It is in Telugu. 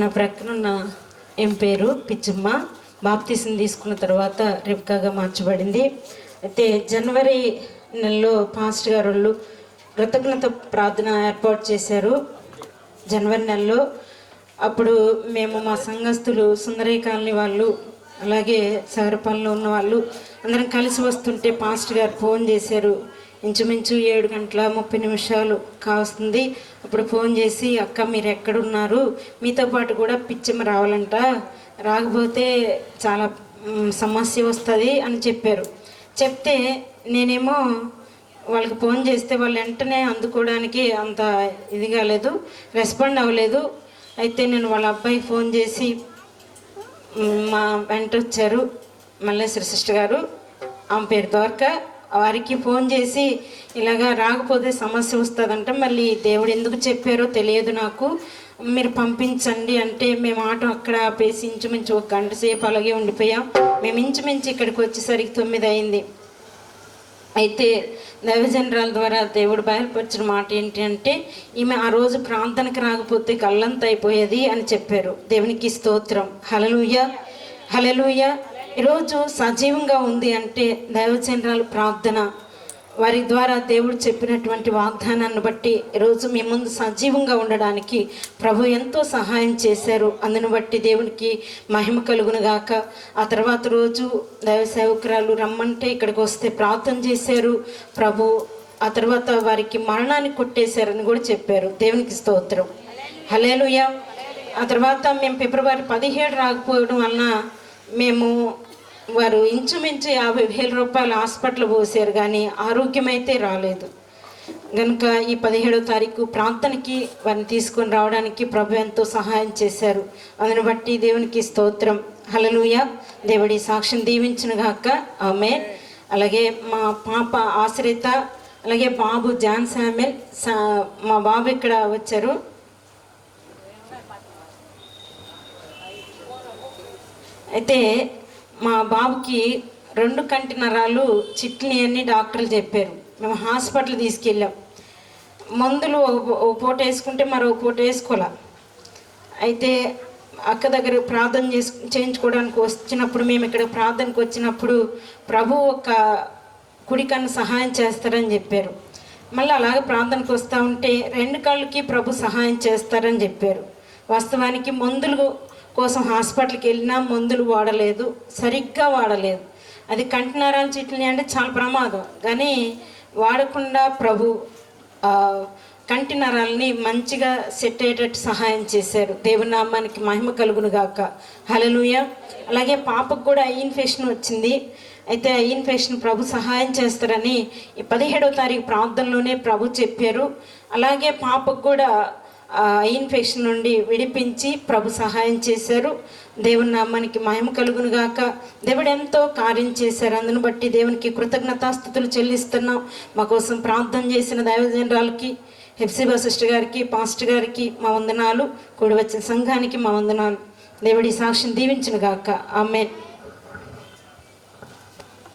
నా ప్రక్కనున్న ఏం పేరు? పిచ్చమ్మ. బాప్తీసం తీసుకున్న తర్వాత రిబ్కాగా మార్చబడింది. అయితే జనవరి నెలలో పాస్ట్ గారు వాళ్ళు కృతజ్ఞత ప్రార్థన ఏర్పాటు చేశారు జనవరి నెలలో. అప్పుడు మేము మా సంఘస్థులు సుందరయ్య కాలనీ వాళ్ళు అలాగే సాగరపాలెంలో ఉన్న వాళ్ళు అందరం కలిసి వస్తుంటే పాస్ట్ గారు ఫోన్ చేశారు. ఇంచుమించు ఏడు గంటల ముప్పై నిమిషాలు కావస్తుంది. అప్పుడు ఫోన్ చేసి అక్క మీరు ఎక్కడున్నారు? మీతో పాటు కూడా పిచ్చిమ రావాలంట. రాకపోతే చాలా సమస్య వస్తుంది అని చెప్పారు. చెప్తే నేనేమో వాళ్ళకి ఫోన్ చేస్తే వాళ్ళు వెంటనే అందుకోవడానికి అంత ఇది కాలేదు రెస్పాండ్ అవ్వలేదు. అయితే నేను వాళ్ళ అబ్బాయి ఫోన్ చేసి మా వెంట వచ్చారు మల్లేశ్వర సిస్టర్ గారు. ఆమె పేరు ద్వారక. వారికి ఫోన్ చేసి ఇలాగా రాకపోతే సమస్య వస్తుందంట. మళ్ళీ దేవుడు ఎందుకు చెప్పారో తెలియదు నాకు. మీరు పంపించండి అంటే మేము ఆటో అక్కడ ఆపేసి ఇంచుమించు ఒక గంట సేపు అలాగే ఉండిపోయాం. మేము ఇంచుమించు ఇక్కడికి వచ్చేసరికి తొమ్మిది అయింది. అయితే దైవజనరాల ద్వారా దేవుడు బయలుపరిచిన మాట ఏంటి అంటే ఈమె ఆ రోజు ప్రాంతానికి రాకపోతే గల్లంత అయిపోయేది అని చెప్పారు. దేవునికి స్తోత్రం. హలలుయ హలలుయ ఈరోజు సజీవంగా ఉంది అంటే దైవచంద్రాలు ప్రార్థన. వారి ద్వారా దేవుడు చెప్పినటువంటి వాగ్దానాన్ని బట్టి ఈరోజు మీ ముందు సజీవంగా ఉండడానికి ప్రభు ఎంతో సహాయం చేశారు. అందును బట్టి దేవునికి మహిమ కలుగునుగాక ఆ తర్వాత రోజు దైవ సేవకురాలు రమ్మంటే ఇక్కడికి వస్తే ప్రార్థన చేశారు. ప్రభు ఆ తర్వాత వారికి మరణాన్ని కొట్టేశారని కూడా చెప్పారు. దేవునికి స్తోత్రం. హలేలుయ ఆ తర్వాత మేము ఫిబ్రవరి పదిహేడు రాకపోవడం వలన మేము వారు ఇంచుమించు యాభై వేల రూపాయలు హాస్పిటల్ పోసారు కానీ ఆరోగ్యం అయితే రాలేదు. కనుక ఈ పదిహేడో తారీఖు ప్రాంతానికి వారిని తీసుకొని రావడానికి ప్రభు ఎంతో సహాయం చేశారు. అందుని బట్టి దేవునికి స్తోత్రం. హలలుయ దేవుడి సాక్ష్యం దీవించిన గాక. ఆమె అలాగే మా పాప ఆశ్రిత అలాగే బాబు జాన్ శామెల్ సా మా బాబు ఇక్కడ వచ్చారు. అయితే మా బాబుకి రెండు కంటి నరాలు చిట్ని అని డాక్టర్లు చెప్పారు. మేము హాస్పిటల్ తీసుకెళ్ళాం. మందులు ఓ- పూట వేసుకుంటే మరో పూట వేసుకోలే అయితే అక్క దగ్గర ప్రార్థన చేసు చేయించుకోవడానికి వచ్చినప్పుడు మేము ఇక్కడ ప్రార్థనకు వచ్చినప్పుడు ప్రభు ఒక కుడి కన్ను సహాయం చేస్తారని చెప్పారు. మళ్ళీ అలాగే ప్రార్థనకు వస్తూ ఉంటే రెండు కళ్ళకి ప్రభు సహాయం చేస్తారని చెప్పారు. వాస్తవానికి మందులు కోసం హాస్పిటల్కి వెళ్ళినా మందులు వాడలేదు సరిగ్గా వాడలేదు. అది కంటినరాల చిట్లని అంటే చాలా ప్రమాదం. కానీ వాడకుండా ప్రభు కంటి నరాలని మంచిగా సెట్ అయ్యేటట్టు సహాయం చేశారు. దేవుని నామానికి మహిమ కలుగును గాక. హలలుయ అలాగే పాపకు కూడా ఐ ఇన్ఫెక్షన్ వచ్చింది. అయితే ఐ ఇన్ఫెక్షన్ ప్రభు సహాయం చేస్తారని ఈ పదిహేడవ తారీఖు ప్రార్థనలోనే ప్రభు చెప్పారు. అలాగే పాపకు కూడా ఇన్ఫెక్షన్ నుండి విడిపించి ప్రభు సహాయం చేశారు. దేవుని నామానికి మహిమ కలుగును గాక. దేవుడు ఎంతో కార్యం చేశారు. అందును బట్టి దేవునికి కృతజ్ఞతాస్థుతులు చెల్లిస్తున్నాం. మా కోసం ప్రార్థన చేసిన దైవజనరాలకి హెప్సిబా సిస్టర్ గారికి పాస్టర్ గారికి మా వందనాలు. కూడి వచ్చిన సంఘానికి మా వందనాలు. దేవుడి సాక్ష్యం దీవించిన గాక. ఆమె